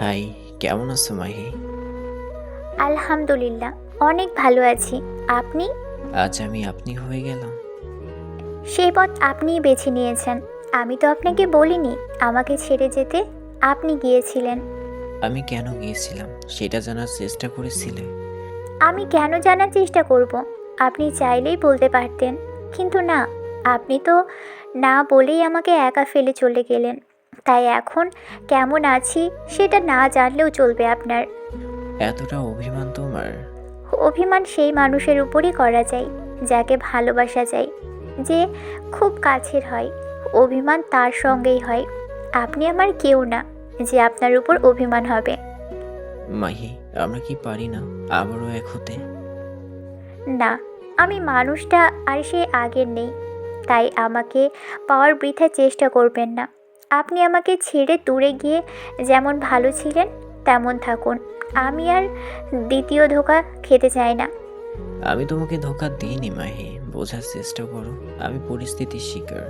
High কেমন আছো মাহি? আলহামদুলিল্লাহ অনেক ভালো আছি। আপনি? আজ আমি আপনি হয়ে গেলাম। সেই পথ আপনিই বেছে নিয়েছেন। আমি তো আপনাকে বলিনি আমাকে ছেড়ে যেতে আপনি গিয়েছিলেন। আমি কেন গিয়েছিলাম? সেটা জানার চেষ্টা করেছিলে। আমি কেন জানার চেষ্টা করব? আপনি চাইলেই বলতে পারতেন। কিন্তু না আপনি তো না বলেই আমাকে একা ফেলে চলে গেলেন। তাই এখন কেমন আছি সেটা না জানলেও চলবে আপনার। এতটা অভিমান তোমার? অভিমান সেই মানুষের উপরই করা যায় যাকে ভালোবাসা যায় যে খুব কাছের হয়। অভিমান তার সঙ্গেই হয়। আপনি আমার কেউ না যে আপনার উপর অভিমান হবে। মাহি আমরা কি পারি না আবারও এক হতে? না আমি মানুষটা আর সে আগের নেই তাই আমাকে পাওয়ার বৃথা চেষ্টা করবেন না। আপনি আমাকে ছেড়ে দূরে গিয়ে যেমন ভালো ছিলেন তেমন থাকুন। আমি আর দ্বিতীয় ধোকা খেতে চাই না। আমি তোমাকে ধোকা দিইনি মাহি। বোঝার চেষ্টা করো। আমি পরিস্থিতির শিকার।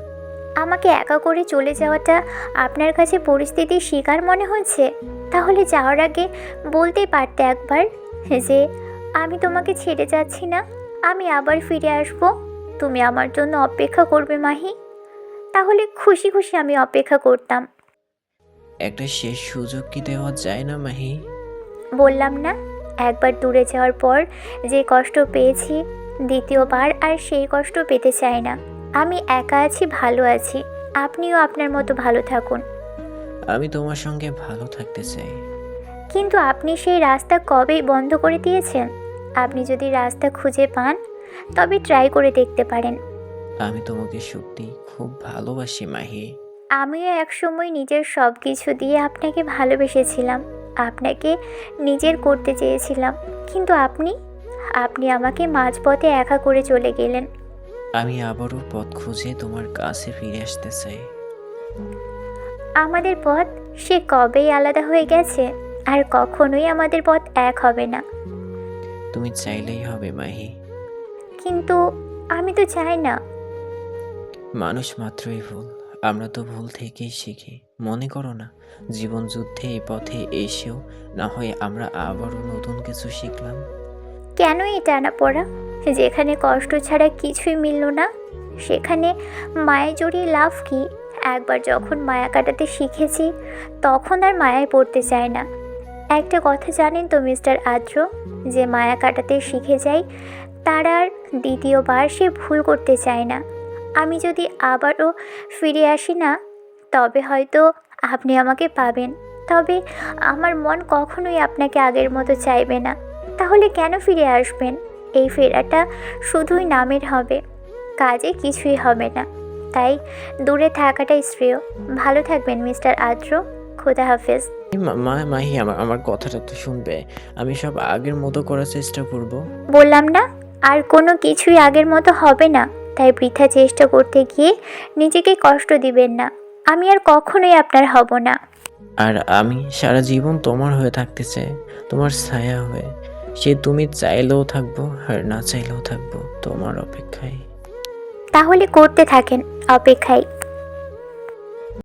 আমাকে একা করে চলে যাওয়াটা আপনার কাছে পরিস্থিতির শিকার মনে হচ্ছে তাহলে যাওয়ার আগে বলতেই পারতে একবার যে আমি তোমাকে ছেড়ে যাচ্ছি না। আমি আবার ফিরে আসব। তুমি আমার জন্য অপেক্ষা করবে মাহি। তাহলে খুশি খুশি আমি অপেক্ষা করতাম। একটা শেষ সুযোগ কি দেওয়া যায় না মাহি? বললাম না একবার দূরে যাওয়ার পর যে কষ্ট পেয়েছি দ্বিতীয়বার আর সেই কষ্ট পেতে চাই না। আমি একা আছি ভালো আছি আপনিও আপনার মতো ভালো থাকুন। আমি তোমার সঙ্গে ভালো থাকতে চাই। কিন্তু আপনি সেই রাস্তা কবেই বন্ধ করে দিয়েছেন? আপনি যদি রাস্তা খুঁজে পান তবে ট্রাই করে দেখতে পারেন। আমি তোমাকে সত্যি খুব ভালোবাসি মাহি। আমিও একসময় নিজের সব কিছু দিয়ে আপনাকে ভালোবেসেছিলাম। আপনাকে নিজের করতে চেয়েছিলাম। কিন্তু আপনি আপনি আমাকে মাঝপথে একা করে চলে গেলেন। আমি আবারও পথ খুঁজে তোমার কাছে ফিরে আসতে চাই। আমাদের পথ সে কবেই আলাদা হয়ে গেছে আর কখনোই আমাদের পথ এক হবে না। তুমি চাইলেই হবে মাহি। কিন্তু আমি তো চাই না। মানুষ মাত্রই ভুল। আমরা তো ভুল থেকেই শিখি। মনে করো না, জীবন যুদ্ধে এই পথে এসেও না হয় আমরা আবারও নতুন কিছু শিখলাম? কেন এই টানা পড়া যেখানে কষ্ট ছাড়া কিছুই মিলল না, সেখানে মায়া জড়িয়ে লাভ কি? একবার যখন মায়া কাটাতে শিখেছি, তখন আর মায়ায় পড়তে চায় না। একটা কথা জানেন তো মিস্টার আদ্র, যে মায়া কাটাতে শিখে যায় তার আর দ্বিতীয়বার সে ভুল করতে চায় না। আমি যদি আবারও ফিরে আসি না তবে হয়তো আপনি আমাকে পাবেন। তবে আমার মন কখনোই আপনাকে আগের মতো চাইবে না। তাহলে কেন ফিরে আসবেন? এই ফেরাটা শুধুই নামের হবে কাজে কিছুই হবে না। তাই দূরে থাকাটাই শ্রেয়। ভালো থাকবেন মিস্টার আদ্র। খোদা হাফেজ। মা মাহি আমার আমার কথাটা তো শুনবে। আমি সব আগের মতো করার চেষ্টা করব। বললাম না আর কোনো কিছুই আগের মতো হবে না। তাই বৃথা চেষ্টা করতে গিয়ে নিজেকে কষ্ট দিবেন না। আমি আর কখনোই আপনার হব না। আর আমি সারা জীবন তোমার হয়ে থাকতে চাই তোমার ছায়া হয়ে। সে তুমি চাইলেও থাকব আর না চাইলেও থাকব তোমার অপেক্ষায়। তাহলে করতে থাকেন অপেক্ষায়।